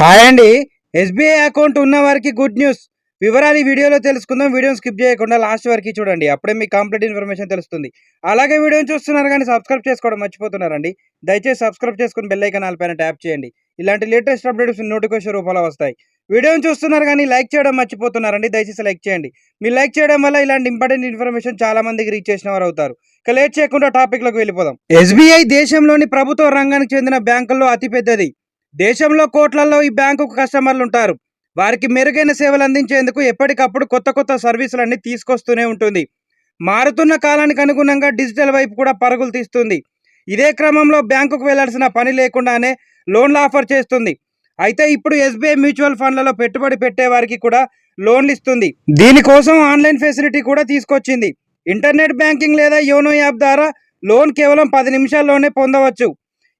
Hi అండి. SBI account ఉన్న వారికి గుడ్ న్యూస్. వివరాలు ఈ వీడియోలో తెలుసుకుందాం. వీడియోని స్కిప్ చేయకుండా లాస్ట్ వరకు చూడండి. అప్పుడే మీకు కంప్లీట్ ఇన్ఫర్మేషన్ తెలుస్తుంది. అలాగే వీడియోని చూస్తున్నారు కానీ సబ్స్క్రైబ్ చేసుకోవడం మర్చిపోతున్నారండి. దయచేసి సబ్స్క్రైబ్ చేసుకుని బెల్ ఐకాన్ పైన ట్యాప్ చేయండి. ఇలాంటి లేటెస్ట్ అప్డేట్స్ నోటిఫికేషన్ రూపంలో వస్తాయి. వీడియోని చూస్తున్నారు కానీ లైక్ చేయడం మర్చిపోతున్నారండి. దయచేసి లైక్ చేయండి. మీరు లైక్ చేయడం వల్ల ఇలాంటి ఇంపార్టెంట్ ఇన్ఫర్మేషన్ చాలా మందికి రీచ్ చేసిన వారు అవుతారు. ఇక లేట్ చేయకుండా టాపిక్లోకి వెళ్ళిపోదాం. ఎస్బీఐ దేశంలోని ప్రభుత్వ రంగానికి చెందిన బ్యాంకుల్లో అతిపెద్దది. దేశంలో కోట్లలో ఈ బ్యాంకుకు కస్టమర్లు ఉంటారు. వారికి మెరుగైన సేవలు అందించేందుకు ఎప్పటికప్పుడు కొత్త కొత్త సర్వీసులన్నీ తీసుకొస్తూనే ఉంటుంది. మారుతున్న కాలానికి అనుగుణంగా డిజిటల్ వైపు కూడా పరుగులు తీస్తుంది. ఇదే క్రమంలో బ్యాంకుకు వెళ్ళాల్సిన పని లేకుండానే లోన్లు ఆఫర్ చేస్తుంది. అయితే ఇప్పుడు ఎస్బీఐ మ్యూచువల్ ఫండ్లలో పెట్టుబడి పెట్టే వారికి కూడా లోన్లు ఇస్తుంది. దీనికోసం ఆన్లైన్ ఫెసిలిటీ కూడా తీసుకొచ్చింది. ఇంటర్నెట్ బ్యాంకింగ్ లేదా యోనో యాప్ ద్వారా లోన్ కేవలం పది నిమిషాల్లోనే పొందవచ్చు.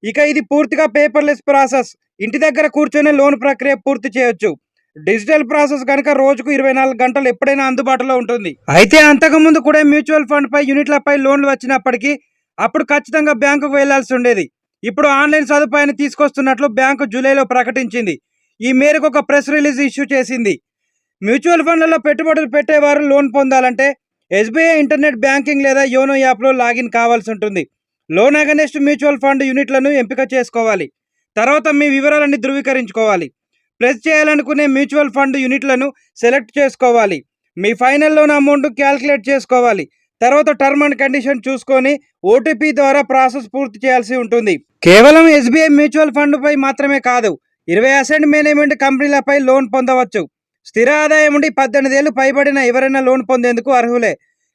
ఇక ఇది పూర్తిగా పేపర్లెస్ ప్రాసెస్ ఇంటి దగ్గర కూర్చొని లోన్ ప్రక్రియ పూర్తి చేయొచ్చు. డిజిటల్ ప్రాసెస్ కనుక రోజుకు ఇరవై నాలుగు గంటలు ఎప్పుడైనా అందుబాటులో ఉంటుంది. అయితే అంతకుముందు కూడా మ్యూచువల్ ఫండ్ పై యూనిట్లపై లోన్లు వచ్చినప్పటికీ అప్పుడు ఖచ్చితంగా బ్యాంకుకు వెళ్ళాల్సి ఉండేది. ఇప్పుడు ఆన్లైన్ సదుపాయాన్ని తీసుకొస్తున్నట్లు బ్యాంకు జూలైలో ప్రకటించింది. ఈ మేరకు ఒక ప్రెస్ రిలీజ్ ఇష్యూ చేసింది. మ్యూచువల్ ఫండ్లలో పెట్టుబడులు పెట్టేవారు లోన్ పొందాలంటే ఎస్బీఐ ఇంటర్నెట్ బ్యాంకింగ్ లేదా యోనో యాప్లో లాగిన్ కావాల్సి ఉంటుంది. లోన్ అగనెస్ట్ మ్యూచువల్ ఫండ్ యూనిట్లను ఎంపిక చేసుకోవాలి. తర్వాత మీ వివరాలన్నీ ధృవీకరించుకోవాలి. ప్లస్ చేయాలనుకునే మ్యూచువల్ ఫండ్ యూనిట్లను సెలెక్ట్ చేసుకోవాలి. మీ ఫైనల్ లోన్ అమౌంట్ క్యాల్కులేట్ చేసుకోవాలి. తర్వాత టర్మ్ అండ్ కండిషన్ చూసుకొని ఓటీపీ ద్వారా ప్రాసెస్ పూర్తి చేయాల్సి ఉంటుంది. కేవలం ఎస్బీఐ మ్యూచువల్ ఫండ్పై మాత్రమే కాదు ఇరవై అసెంట్ మేనేజ్మెంట్ కంపెనీలపై లోన్ పొందవచ్చు. స్థిర ఆదాయం నుండి పద్దెనిమిది ఏళ్ళు పైబడిన ఎవరైనా లోన్ పొందేందుకు అర్హులే.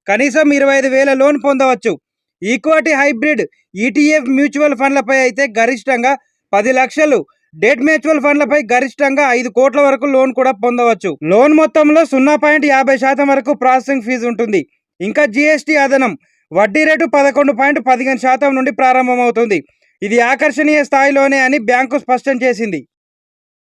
కనీసం ఇరవై ఐదు వేల లోన్ పొందవచ్చు. ఈక్వాటీ హైబ్రిడ్ ఈటీఎఫ్ మ్యూచువల్ ఫండ్లపై అయితే గరిష్టంగా పది లక్షలు. డెట్ మ్యూచువల్ ఫండ్లపై గరిష్టంగా ఐదు కోట్ల వరకు లోన్ కూడా పొందవచ్చు. లోన్ మొత్తంలో సున్నా పాయింట్ యాభై శాతం వరకు ప్రాసెసింగ్ ఫీజు ఉంటుంది. ఇంకా జీఎస్టీ అదనం. వడ్డీ రేటు పదకొండు పాయింట్ పదిహేను శాతం నుండి ప్రారంభమవుతుంది. ఇది ఆకర్షణీయ స్థాయిలోనే అని బ్యాంకు స్పష్టం చేసింది.